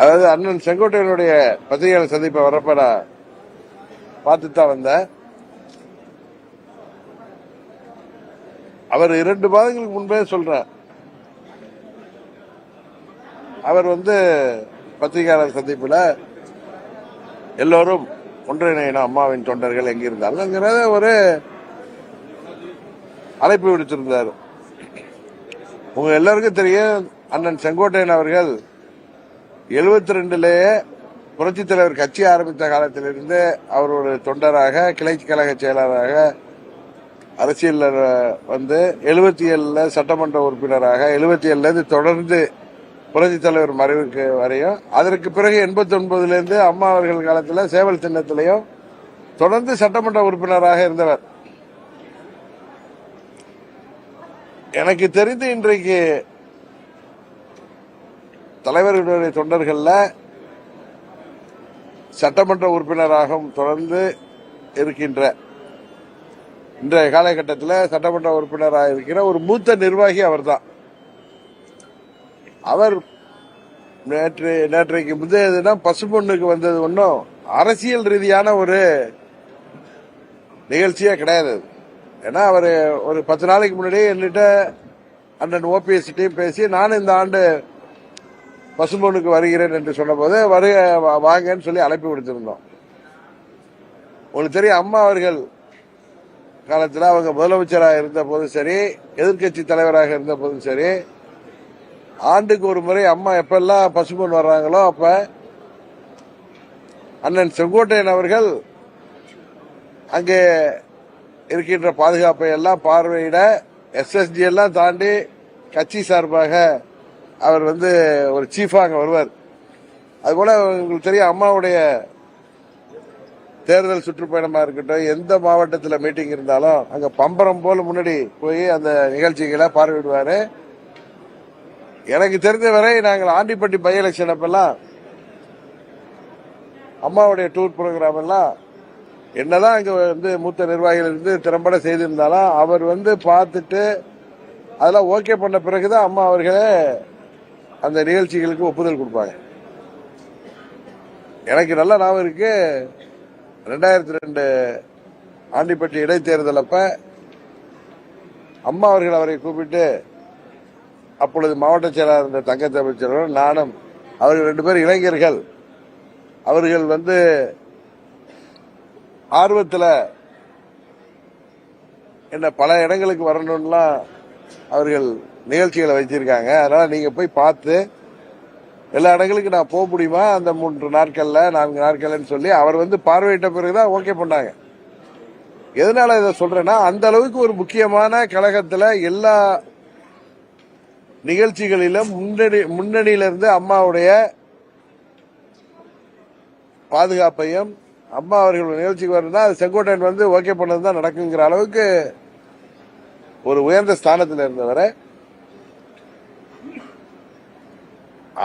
அதாவது அண்ணன் செங்கோட்டையனுடைய பத்திரிகையாளர் சந்திப்பை வரப்ப நான் பார்த்து தான் வந்தேன். அவர் இரண்டு மாதங்களுக்கு முன்பே சொல்றேன் அவர் வந்து பத்திரிகையாளர் சந்திப்பில் எல்லோரும் ஒன்றிணையின அம்மாவின் தொண்டர்கள் எங்கிருந்தாலும்ங்கிறத ஒரு அழைப்பு விடுத்திருந்தார். உங்க எல்லாருக்கும் தெரியும் அண்ணன் செங்கோட்டையன் அவர்கள் எழுபத்தி ரெண்டுலேயே புரட்சி தலைவர் கட்சி ஆரம்பித்த காலத்திலிருந்து அவர் ஒரு தொண்டராக கிளை கழக செயலராக அரசியல் வந்து எழுபத்தி ஏழில் சட்டமன்ற உறுப்பினராக எழுபத்தி ஏழுலேருந்து தொடர்ந்து புரட்சி தலைவர் மறைவுக்கு வரையும் அதற்கு பிறகு எண்பத்தி ஒன்பதுலேருந்து அம்மா அவர்கள் காலத்தில் சேவல் சின்னத்திலையும் தொடர்ந்து சட்டமன்ற உறுப்பினராக இருந்தவர். எனக்கு தெரிந்து இன்றைக்கு தலைவர்களுடைய தொண்டர்களில் சட்டமன்ற உறுப்பினராகவும் தொடர்ந்து இருக்கின்ற இன்றைய காலகட்டத்தில் சட்டமன்ற உறுப்பினராக இருக்கிற ஒரு மூத்த நிர்வாகி அவர்தான். அவர் நேற்று நேற்றைக்கு முந்தைய தினம் பசுபொண்ணுக்கு வந்தது ஒன்றும் அரசியல் ரீதியான ஒரு நிகழ்ச்சியே கிடையாது. ஏன்னா அவர் ஒரு பத்து நாளைக்கு முன்னாடியே என்கிட்ட அண்ணன் ஓபிஎஸ்கிட்டையும் பேசி நானும் இந்த ஆண்டு பசும்பொண்ணுக்கு வருகிறேன் என்று சொன்னபோது வருக வாங்கன்னு சொல்லி அழைப்பு விடுத்திருந்தோம். உங்களுக்கு தெரியும் அம்மா அவர்கள் காலத்தில் அவங்க முதலமைச்சராக இருந்த போதும் சரி எதிர்க்கட்சி தலைவராக இருந்த போதும் சரி ஆண்டுக்கு ஒரு முறை அம்மா எப்பெல்லாம் பசும்பொன் வர்றாங்களோ அப்ப அண்ணன் செங்கோட்டையன் அவர்கள் அங்கே இருக்கின்ற பாதுகாப்பை எல்லாம் பார்வையிட எஸ்எஸ்டி எல்லாம் தாண்டி கட்சி சார்பாக அவர் வந்து ஒரு சீஃபா அங்கே வருவார். அதுபோல் உங்களுக்கு தெரியும் அம்மாவுடைய தேர்தல் சுற்றுப்பயணமாக இருக்கட்டும் எந்த மாவட்டத்தில் மீட்டிங் இருந்தாலும் அங்கே பம்பரம் போல முன்னாடி போய் அந்த நிகழ்ச்சிகளை பார்வையிடுவார். எனக்கு தெரிந்த வரை நாங்கள் ஆண்டிப்பட்டி பை எலெக்ஷன் அப்பெல்லாம் அம்மாவுடைய டூர் ப்ரோக்ராம் எல்லாம் என்னதான் அங்கே வந்து மூத்த நிர்வாகிகள் இருந்து திறம்பட செய்திருந்தாலும் அவர் வந்து பார்த்துட்டு அதெல்லாம் ஓகே பண்ண பிறகுதான் அம்மா அவர்களே அந்த நிகழ்ச்சிகளுக்கு ஒப்புதல் கொடுப்பாங்க. எனக்கு நல்ல ஞாபகம் இருக்கு. ரெண்டாயிரத்தி ரெண்டு ஆண்டிப்பட்டி இடைத்தேர்தல் அப்ப அம்மா அவர்கள் அவரை கூப்பிட்டு அப்பொழுது மாவட்ட செயலாளர் இருந்த தங்க தமிழ்ச்செல்வன் நானும் அவர்கள் ரெண்டு பேரும் இளைஞர்கள். அவர்கள் வந்து ஆர்வத்தில் என்ன பல இடங்களுக்கு வரணும்லாம் அவர்கள் நிகழ்ச்சிகளை வச்சிருக்காங்க. அதனால நீங்க போய் பார்த்து எல்லா இடங்களுக்கும் நான் போக முடியுமா? அந்த மூன்று நாட்கள்ல நான்கு நாட்கள்னு சொல்லி அவர் வந்து பார்வையிட்ட பிறகுதான் ஓகே பண்ணாங்க. எதனால இதை சொல்றேன்னா அந்த அளவுக்கு ஒரு முக்கியமான கழகத்துல எல்லா நிகழ்ச்சிகளிலும் முன்னணி முன்னணியிலிருந்து அம்மாவுடைய பாதுகாப்பையும் அம்மா அவர்கள் நிகழ்ச்சிக்கு வரணும்னா அது செங்கோட்டையன் வந்து ஓகே பண்ணது தான் நடக்குங்கிற அளவுக்கு ஒரு உயர்ந்த ஸ்தானத்தில் இருந்தவரை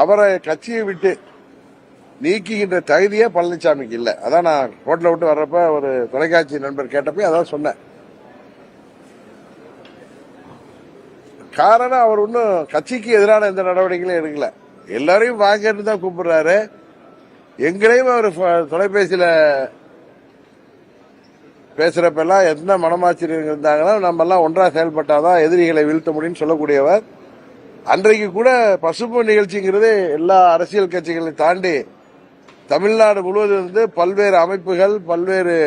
அவரை கட்சியை விட்டு நீக்குகின்ற தகுதியே பழனிசாமிக்கு இல்லை. அதான் நான் ஹோட்டலை விட்டு வர்றப்ப ஒரு தொலைக்காட்சி நண்பர் கேட்டப்ப அதான் சொன்னேன். காரணம் அவர் ஒன்றும் கட்சிக்கு எதிரான எந்த நடவடிக்கைகளும் எடுக்கல. எல்லாரையும் வாங்கன்னு தான் கூப்பிடுறாரு. எங்களையும் அவர் தொலைபேசியில் தொலைபேசியில பேசுறப்பெல்லாம் எந்த மனமாச்சரியம் இருந்தாங்கன்னா நம்ம எல்லாம் ஒன்றா செயல்பட்டாதான் எதிரிகளை வீழ்த்த முடியும்னு சொல்லக்கூடியவர். அன்றைக்கு கூட பசுப்பு நிகழ்ச்சிங்கிறது எல்லா அரசியல் கட்சிகளை தாண்டி தமிழ்நாடு முழுவதும் இருந்து பல்வேறு அமைப்புகள் பல்வேறு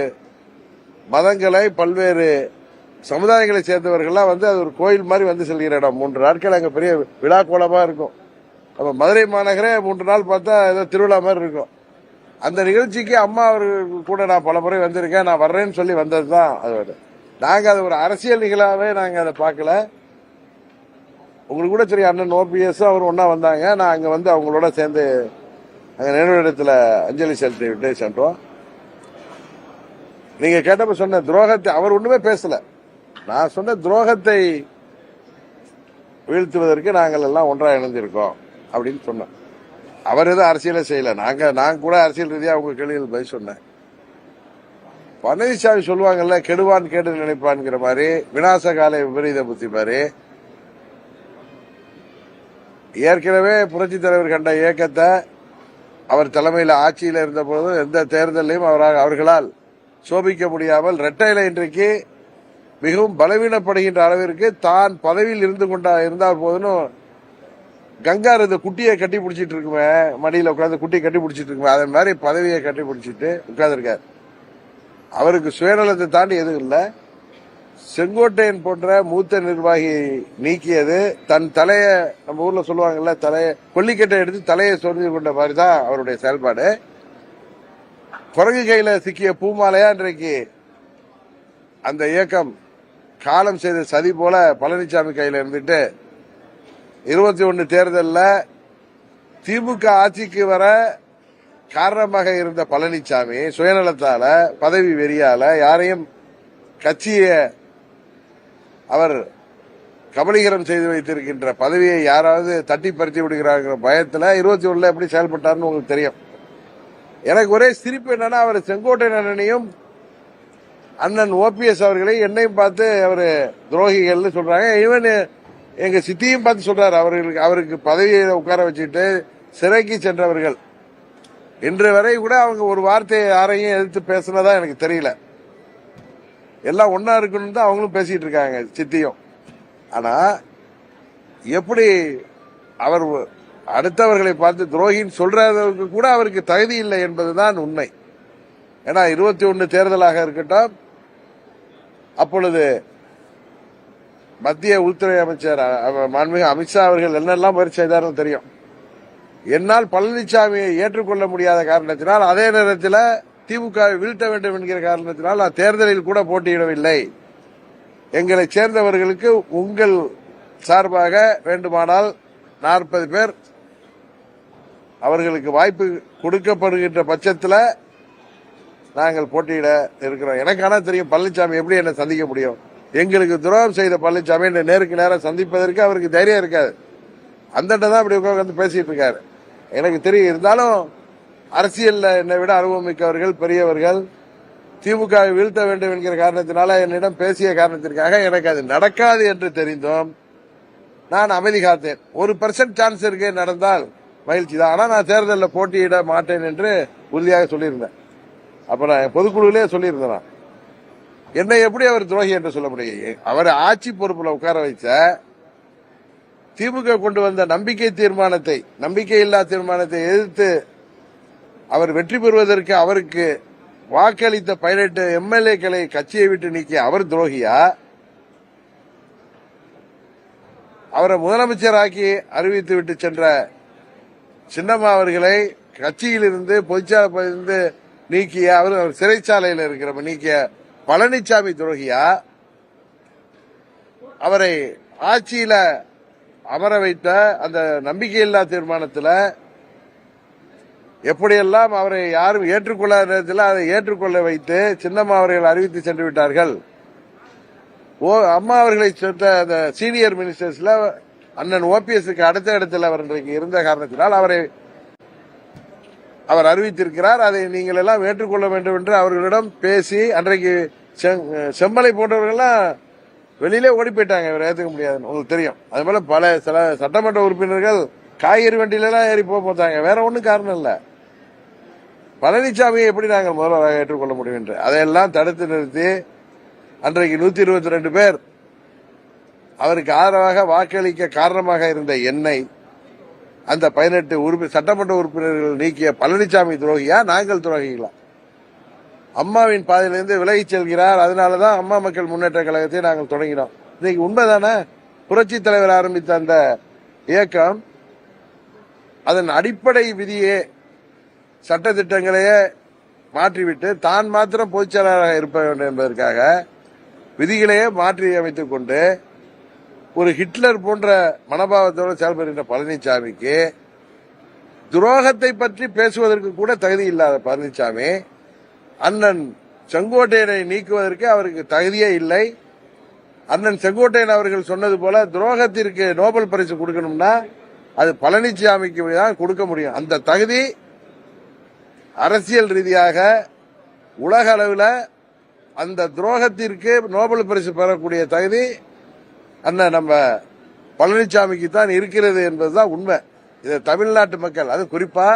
மதங்களை பல்வேறு சமுதாயங்களை சேர்ந்தவர்கள்லாம் வந்து அது ஒரு கோயில் மாதிரி வந்து செல்கிற இடம். மூன்று நாட்கள் அங்கே பெரிய விழா கோலமாக இருக்கும். நம்ம மதுரை மாநகரே மூன்று நாள் பார்த்தா ஏதோ திருவிழா மாதிரி இருக்கும். அந்த நிகழ்ச்சிக்கு அம்மா அவர்கள் கூட நான் பல முறை வந்திருக்கேன். நான் வர்றேன்னு சொல்லி வந்தது தான் அது நாங்கள் அது ஒரு அரசியல் நிகழாவே நாங்கள் அதை பார்க்கல. உங்களுக்கு கூட சரி அண்ணன் ஓபிஎஸ் அவர் ஒன்றா வந்தாங்க. நான் அங்கே வந்து அவங்களோட சேர்ந்து அங்க நினைவிடத்துல அஞ்சலி செலுத்தி விட்டு சென்றோம். நீங்கள் கேட்டப்ப சொன்ன துரோகத்தை அவர் ஒன்றுமே பேசலை. நான் சொன்ன துரோகத்தை வீழ்த்துவதற்கு நாங்கள் எல்லாம் ஒன்றாக இணைந்திருக்கோம் அப்படின்னு சொன்னேன் அவர் எதுவும் அரசியலே செய்யல. நாங்க நான் கூட அரசியல் ரீதியா அவங்க கேள்விகள் பதில் சொன்னேன். பழனிசாமி சொல்லுவாங்கல்ல கெடுவான் கேடு நினைப்பான்ங்கிற மாதிரி விநாச கால விபரீத புத்தி மாதிரி. ஏற்கனவே புரட்சி தலைவர் கண்ட இயக்கத்தை அவர் தலைமையில் ஆட்சியில் இருந்தபோது எந்த தேர்தலையும் அவராக அவர்களால் சோபிக்க முடியாமல் ரெட்டையில இன்றைக்கு மிகவும் பலவீனப்படுகின்ற அளவிற்கு தான் பதவியில் இருந்து கொண்டா இருந்தால் போதுன்னு கங்கார் இந்த குட்டியை கட்டி பிடிச்சிட்டு இருக்குமே மடியில் உட்காந்து குட்டியை கட்டி பிடிச்சிட்டு இருக்குமே அதே மாதிரி பதவியை கட்டி பிடிச்சிட்டு உட்கார்ந்துருக்காரு. அவருக்கு சுயநலத்தை தாண்டி எதுவும் இல்லை. செங்கோட்டையன் போன்ற மூத்த நிர்வாகி நீக்கியது. தன் தலைய நம்ம ஊர்ல சொல்லுவாங்கல்ல தலைய கொல்லிக்கட்டை எடுத்து தலையை சொரிஞ்சு கொண்ட மாதிரி தான் அவருடைய செயல்பாடு. குரங்கு கையில சிக்கிய பூமாலையா இன்றைக்கு அந்த இயக்கம் காலம் செய்த சதி போல பழனிசாமி கையில இருந்துட்டு இருபத்தி ஒன்று தேர்தலில் திமுக ஆட்சிக்கு வர காரணமாக இருந்த பழனிசாமி சுயநலத்தால பதவி வெறியால யாரையும் கட்சியை அவர் கபலீகரம் செய்து வைத்திருக்கின்ற பதவியை யாராவது தட்டி பறித்து விடுகிறாங்கிற பயத்தில் இருபத்தி ஒன்றில் எப்படி செயல்பட்டார்னு உங்களுக்கு தெரியும். எனக்கு ஒரே சிரிப்பு என்னன்னா அவர் செங்கோட்டை அண்ணனையும் அண்ணன் ஓபிஎஸ் அவர்களை என்னையும் பார்த்து அவர் துரோகிகள்னு சொல்றாங்க. ஈவன் எங்க சித்தியும் பார்த்து சொல்றாரு. அவர்களுக்கு அவருக்கு பதவியை உட்கார வச்சுட்டு சிறைக்கு சென்றவர்கள். இன்று வரை கூட அவங்க ஒரு வார்த்தையை யாரையும் எதிர்த்து பேசுனதா எனக்கு தெரியல. எல்லாம் ஒன்னா இருக்கணும் தான் அவங்களும் பேசிட்டு இருக்காங்க சித்தியும். ஆனா எப்படி அவர் அடுத்தவர்களை பார்த்து துரோகின்னு சொல்றதற்கு கூட அவருக்கு தகுதி இல்லை என்பதுதான் உண்மை. ஏன்னா இருபத்தி ஒன்னு தேர்தலாக இருக்கட்டும் அப்பொழுது மத்திய உள்துறை அமைச்சர் அ- மாண்புமிகு அமித்ஷா அவர்கள் என்னெல்லாம் முயற்சி செய்தார்கள் தெரியும். என்னால் பழனிசாமியை ஏற்றுக்கொள்ள முடியாத காரணத்தினால் அதே நேரத்தில் திமுக வீழ்த்த வேண்டும் என்கிற காரணத்தினால் நான் தேர்தலில் கூட போட்டியிடவில்லை. எங்களை சேர்ந்தவர்களுக்கு உங்கள் சார்பாக வேண்டுமானால் நாற்பது பேர் அவர்களுக்கு வாய்ப்பு கொடுக்கப்படுகின்ற பட்சத்தில் நாங்கள் போட்டியிட இருக்கிறோம். எனக்கு தெரியும் பழனிசாமி எப்படி என்னை சந்திக்க முடியும். எங்களுக்கு துரோகம் செய்த பழனிசாமி நேருக்கு நேரம் சந்திப்பதற்கு அவருக்கு தைரியம் இருக்காது. அந்த தான் இப்படி உட்காந்து பேசிட்டு இருக்காரு. எனக்கு தெரியும் இருந்தாலும் அரசியலில் என்னை விட அனுபவம் மிக்கவர்கள் பெரியவர்கள் திமுக வீழ்த்த வேண்டும் என்கிற காரணத்தினால என்னிடம் பேசிய காரணத்திற்காக எனக்கு அது நடக்காது என்று தெரிந்தோம். நான் அமைதி காத்தேன். ஒரு பர்சன்ட் சான்ஸ் இருக்கு நடந்தால் மகிழ்ச்சி தான். ஆனால் நான் தேர்தலில் போட்டியிட மாட்டேன் என்று உறுதியாக சொல்லியிருந்தேன். அப்போ நான் பொதுக்குழுவிலே சொல்லியிருந்தேன் நான். என்னை எப்படி அவர் துரோகி என்று சொல்ல முடியும்? அவர் ஆட்சி பொறுப்புல உட்கார வைச்ச திமுக கொண்டு வந்த நம்பிக்கை தீர்மானத்தை நம்பிக்கை இல்லா தீர்மானத்தை எதிர்த்து அவர் வெற்றி பெறுவதற்கு அவருக்கு வாக்களித்த பதினெட்டு எம்எல்ஏக்களை கட்சியை விட்டு நீக்கிய அவர் துரோகியா? அவரை முதலமைச்சராக்கி அறிவித்து விட்டு சென்ற சின்னம்மா அவர்களை கட்சியிலிருந்து பொதுச்சாலையிலிருந்து நீக்கிய அவர் சிறைச்சாலையில் இருக்கிற நீக்கிய பழனிசாமி துரோகியா? அவரை ஆட்சியில அமர வைத்த அந்த நம்பிக்கையில்லா தீர்மானத்தில் எப்படியெல்லாம் அவரை யாரும் ஏற்றுக்கொள்ளாத நேரத்தில் அதை ஏற்றுக்கொள்ள வைத்து சின்னம்மா அவர்கள் அறிவித்து சென்று விட்டார்கள். ஓ அம்மா அவர்களை சேர்ந்த அந்த சீனியர் மினிஸ்டர்ஸ்ல அண்ணன் ஓபிஎஸ்க்கு அடுத்த இடத்தில் அவர் இன்றைக்கு இருந்த காரணத்தினால் அவரை அவர் அறிவித்திருக்கிறார் அதை நீங்கள் எல்லாம் ஏற்றுக்கொள்ள வேண்டும் என்று அவர்களிடம் பேசி அன்றைக்கு செங்- செம்மலை போன்றவர்கள்லாம் வெளியிலே ஓடி போயிட்டாங்க இவர் ஏற்றுக்க முடியாதுன்னு உங்களுக்கு தெரியும். அது போல பல சில சட்டமன்ற உறுப்பினர்கள் காய்கறி வண்டியிலலாம் ஏறி போக போத்தாங்க. வேற ஒன்றும் காரணம் இல்லை. பழனிசாமியை எப்படி நாங்கள் முதல்வராக ஏற்றுக்கொள்ள முடியும் என்று? அதையெல்லாம் தடுத்து நிறுத்தி அன்றைக்கு நூத்தி இருபத்தி ரெண்டு பேர் அவருக்கு ஆதரவாக வாக்களிக்க காரணமாக இருந்த என்னை அந்த பதினெட்டு உறுப்பி சட்டமன்ற உறுப்பினர்கள் நீக்கிய பழனிசாமி துரோகியா? நாங்கள் துரோகிகளா? அம்மாவின் பாதையிலிருந்து விலகி செல்கிறார். அதனாலதான் அம்மா மக்கள் முன்னேற்ற கழகத்தை நாங்கள் தொடங்கினோம். இன்னைக்கு உண்மைதானே? புரட்சி தலைவர் ஆரம்பித்த அந்த இயக்கம் அதன் அடிப்படை விதியே சட்ட திட்டங்களையே மாற்றிவிட்டு தான் மாத்திரம் பொதுச் செயலாளராக வேண்டும் என்பதற்காக விதிகளையே மாற்றி அமைத்துக் கொண்டு ஒரு ஹிட்லர் போன்ற மனபாவத்தோடு செயல்படுகின்ற பழனிசாமிக்கு துரோகத்தை பற்றி பேசுவதற்கு கூட தகுதி இல்லாத பழனிசாமி அண்ணன் செங்கோட்டையனை நீக்குவதற்கு அவருக்கு தகுதியே இல்லை. அண்ணன் செங்கோட்டையன் அவர்கள் சொன்னது போல துரோகத்திற்கு நோபல் பரிசு கொடுக்கணும்னா அது பழனிசாமிக்கு தான் கொடுக்க முடியும். அந்த தகுதி அரசியல் ரீதியாக உலக அளவில் அந்த துரோகத்திற்கு நோபல் பரிசு பெறக்கூடிய தகுதி அண்ணன் நம்ம பழனிசாமிக்கு தான் இருக்கிறது என்பதுதான் உண்மை. இது தமிழ்நாட்டு மக்கள். அது குறிப்பா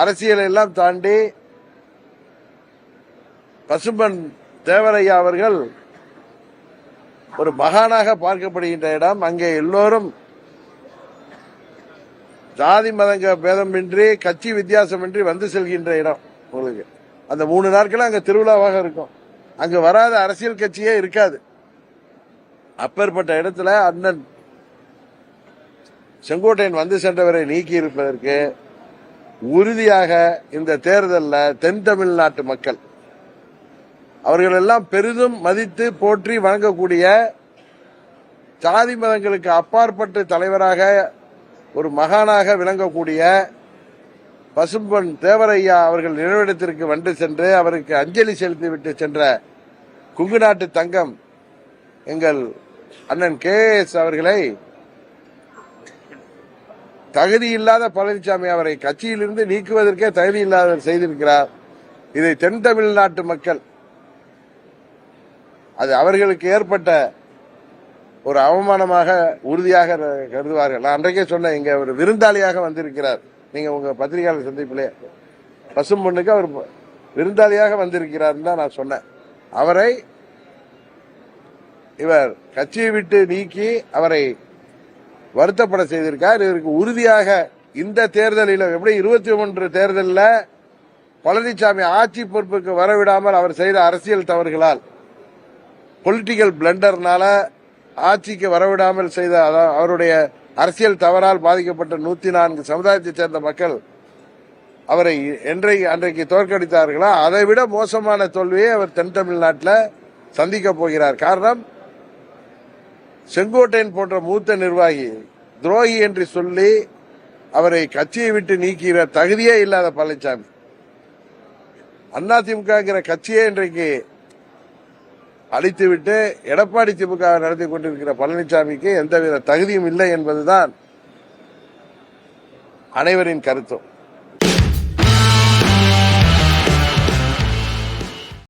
அரசியலை எல்லாம் தாண்டி பசும்பன் தேவரையா அவர்கள் ஒரு மகானாக பார்க்கப்படுகின்ற இடம். அங்கே எல்லோரும் ஜாதி மதங்க பேதமின்றி கட்சி வித்தியாசமின்றி வந்து செல்கின்ற இடம் உங்களுக்கு. அந்த மூணு நாட்களும் அங்க திருவிழாவாக இருக்கும். அங்கே வராத அரசியல் கட்சியே இருக்காது. அப்பேற்பட்ட இடத்துல அண்ணன் செங்கோட்டையன் வந்து சென்றவரை நீக்கி இருப்பதற்கு உறுதியாக இந்த தேர்தலில் தென் தமிழ்நாட்டு மக்கள் அவர்கள் எல்லாம் பெரிதும் மதித்து போற்றி வணங்கக்கூடிய சாதி மதங்களுக்கு அப்பாற்பட்ட தலைவராக ஒரு மகானாக விளங்கக்கூடிய பசும்பொன் தேவரையா அவர்கள் நினைவிடத்திற்கு வந்து சென்று அவருக்கு அஞ்சலி செலுத்திவிட்டு சென்ற குங்கு நாட்டு தங்கம் எங்கள் அண்ணன் கே எஸ் அவர்களை தகுதி இல்லாத பழனிசாமி அவரை கட்சியிலிருந்து நீக்குவதற்கே தகுதி இல்லாத செய்திருக்கிறார். இதை தென் தமிழ்நாட்டு மக்கள் அது அவர்களுக்கு ஏற்பட்ட ஒரு அவமானமாக உறுதியாக கருதுவார்கள். நான் அன்றைக்கே சொன்னேன் இங்க ஒரு விருந்தாளியாக வந்திருக்கிறார். நீங்க உங்க பத்திரிகையாளர் சந்திப்பிலே பசும் பொண்ணுக்கு அவர் விருந்தாளியாக வந்திருக்கிறார் தான் நான் சொன்னேன். அவரை இவர் கட்சியை விட்டு நீக்கி அவரை வருத்தப்பட செய்திருக்கார். இதற்கு உறுதியாக இந்த தேர்தலில் எப்படி இருபத்தி ஒன்று தேர்தலில் பழனிசாமி ஆட்சி பொறுப்புக்கு வரவிடாமல் அவர் செய்த அரசியல் தவறுகளால் பொலிட்டிக்கல் பிளண்டர்னால ஆட்சிக்கு வரவிடாமல் செய்த அதான் அவருடைய அரசியல் தவறால் பாதிக்கப்பட்ட நூத்தி நான்கு சமுதாயத்தைச் சேர்ந்த மக்கள் அவரை என்றை அன்றைக்கு தோற்கடித்தார்களோ? அதை விட மோசமான தோல்வியை அவர் தென் தமிழ்நாட்டில் சந்திக்க போகிறார். காரணம் செங்கோட்டையன் போன்ற மூத்த நிர்வாகி துரோகி என்று சொல்லி அவரை கட்சியை விட்டு நீக்கிற தகுதியே இல்லாத பழனிசாமி. அதிமுகங்கிற கட்சியே இன்றைக்கு அழித்துவிட்டு எடப்பாடி திமுக நடத்தி கொண்டிருக்கிற பழனிசாமிக்கு எந்தவித தகுதியும் இல்லை என்பதுதான் அனைவரின் கருத்தும்.